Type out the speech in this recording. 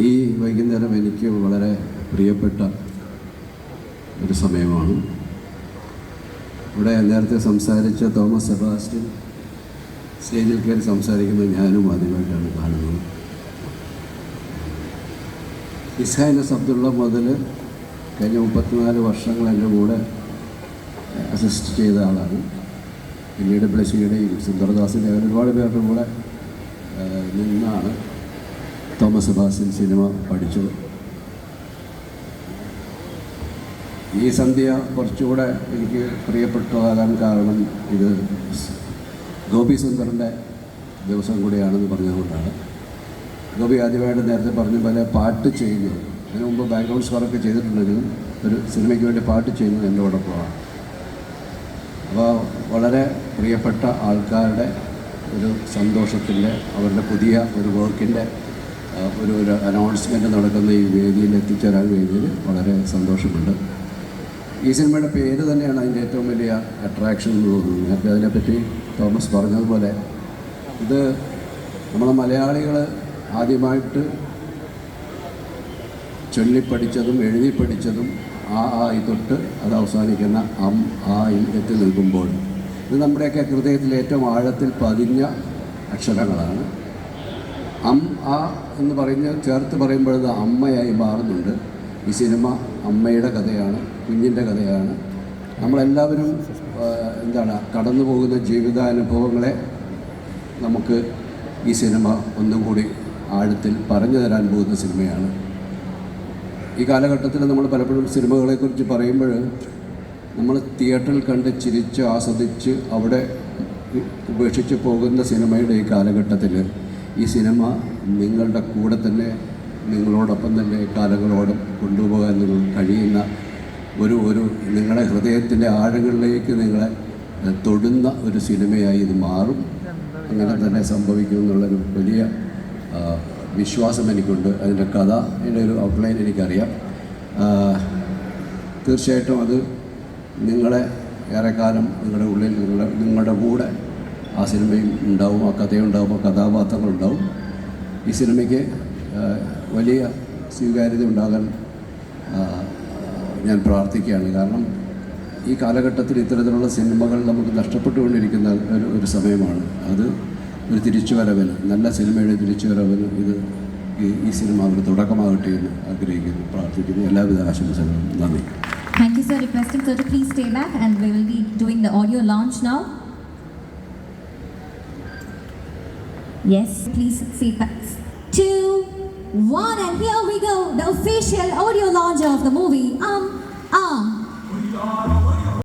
ഈ വൈകുന്നേരം എനിക്ക് വളരെ പ്രിയപ്പെട്ട ഒരു സമയമാണ്. ഇവിടെ നേരത്തെ സംസാരിച്ച തോമസ് സെബാസ്റ്റ്യൻ സ്റ്റേജിൽ കയറി സംസാരിക്കുന്നത് ഞാനും ആദ്യമായിട്ടാണ് കാണുന്നത്. ഇസൈനസ് അബ്ദുള്ള മുതൽ കഴിഞ്ഞ മുപ്പത്തിനാല് വർഷങ്ങൾ എന്റെ കൂടെ അസിസ്റ്റ് ചെയ്ത ആളാണ്. പിന്നീട് ബ്ലഷിയുടെയും സുന്ദർദാസിന്റെ ഒരുപാട് പേരുടെ കൂടെ നിന്നാണ്. തോമസ് സെബാസ്റ്റ്യൻ സിനിമ പഠിച്ചത് ഈ സന്ധ്യ കുറച്ചുകൂടെ എനിക്ക് പ്രിയപ്പെട്ടതാകാൻ കാരണം ഇത് ഗോപി സുന്ദറിന്റെ ദിവസം കൂടിയാണെന്ന് പറഞ്ഞതുകൊണ്ടാണ്. ഗോപി ആദ്യമായിട്ട് നേരത്തെ പറഞ്ഞ പോലെ പാട്ട് ചെയ്യുന്നത് അതിനു മുമ്പ് ബാക്ക്ഗ്രൗണ്ട് സ്കോറൊക്കെ ചെയ്തിട്ടുണ്ടെങ്കിലും ഒരു സിനിമയ്ക്ക് വേണ്ടി പാട്ട് ചെയ്യുന്നത് എന്റെ ഓടൊപ്പമാണ് അപ്പോൾ വളരെ പ്രിയപ്പെട്ട ആൾക്കാരുടെ ഒരു സന്തോഷത്തിന്റെ അവരുടെ പുതിയ ഒരു വർക്കിന്റെ ഒരു ഒരു അനൗൺസ്മെന്റ് നടക്കുന്ന ഈ വേദിയിൽ എത്തിച്ചേരാൻ വേദിയിൽ വളരെ സന്തോഷമുണ്ട്. ഈ സിനിമയുടെ പേര് തന്നെയാണ് അതിന്റെ ഏറ്റവും വലിയ അട്രാക്ഷൻ എന്ന് തോന്നുന്നത്. നേരത്തെ അതിനെപ്പറ്റി തോമസ് പറഞ്ഞതുപോലെ ഇത് നമ്മളെ മലയാളികൾ ആദ്യമായിട്ട് ചൊല്ലിപ്പഠിച്ചതും എഴുതി പഠിച്ചതും ആ ആ തൊട്ട് അത് അവസാനിക്കുന്ന അം ആ എത്തി നിൽക്കുമ്പോൾ ഇത് നമ്മുടെയൊക്കെ ഹൃദയത്തിൽ ഏറ്റവും ആഴത്തിൽ പതിഞ്ഞ അക്ഷരങ്ങളാണ്. അം ആ എന്ന് പറഞ്ഞ് ചേർത്ത് പറയുമ്പോഴത് അമ്മയായി മാറുന്നുണ്ട്. ഈ സിനിമ അമ്മയുടെ കഥയാണ് കുഞ്ഞിന്റെ കഥയാണ്. നമ്മളെല്ലാവരും എന്താണ് കടന്നു പോകുന്ന ജീവിതാനുഭവങ്ങളെ നമുക്ക് ഈ സിനിമ ഒന്നും കൂടി ആഴത്തിൽ പറഞ്ഞു തരാൻ പോകുന്ന സിനിമയാണ്. ഈ കാലഘട്ടത്തിൽ നമ്മൾ പലപ്പോഴും സിനിമകളെക്കുറിച്ച് പറയുമ്പോൾ നമ്മൾ തിയേറ്ററിൽ കണ്ട് ചിരിച്ച് ആസ്വദിച്ച് അവിടെ ഉപേക്ഷിച്ച് പോകുന്ന സിനിമയുടെ ഈ കാലഘട്ടത്തിൽ ഈ സിനിമ നിങ്ങളുടെ കൂടെ തന്നെ നിങ്ങളോടൊപ്പം തന്നെ കാലങ്ങളോടും കൊണ്ടുപോകാൻ നിങ്ങൾ കഴിയുന്ന ഒരു ഒരു നിങ്ങളുടെ ഹൃദയത്തിന്റെ ആഴങ്ങളിലേക്ക് നിങ്ങളെ തൊടുന്ന ഒരു സിനിമയായി ഇത് മാറും. അങ്ങനെ തന്നെ സംഭവിക്കും എന്നുള്ളൊരു വലിയ വിശ്വാസം എനിക്കുണ്ട്. അതിന്റെ കഥ അതിന്റെ ഒരു ഔട്ട്ലൈൻ എനിക്കറിയാം. തീർച്ചയായിട്ടും അത് നിങ്ങളെ ഏറെക്കാലം നിങ്ങളുടെ ഉള്ളിൽ നിങ്ങളുടെ നിങ്ങളുടെ കൂടെ ആ സിനിമയും ഉണ്ടാവും ആ കഥയും ഉണ്ടാവും ആ കഥാപാത്രങ്ങളുണ്ടാവും ഈ സിനിമയ്ക്ക് വലിയ സ്വീകാര്യത ഉണ്ടാകാൻ ഞാൻ പ്രാർത്ഥിക്കുകയാണ്. കാരണം ഈ കാലഘട്ടത്തിൽ ഇത്തരത്തിലുള്ള സിനിമകൾ നമുക്ക് നഷ്ടപ്പെട്ടുകൊണ്ടിരിക്കുന്ന ഒരു ഒരു സമയമാണ്. അത് ഒരു തിരിച്ചുവരവിന് നല്ല സിനിമയുടെ തിരിച്ചുവരവിന് ഇത് ഈ സിനിമ ഒരു തുടക്കമാകട്ടെ എന്ന് ആഗ്രഹിക്കുന്നു. പ്രാർത്ഥിക്കുന്നു. എല്ലാവിധ ആശംസകളും. നന്ദി. Thank you, sir. Requesting sir to please stay back and we will be doing the audio launch now. Yes, please see facts. Two, one, and here we go. The official audio launch of the movie. Um, um.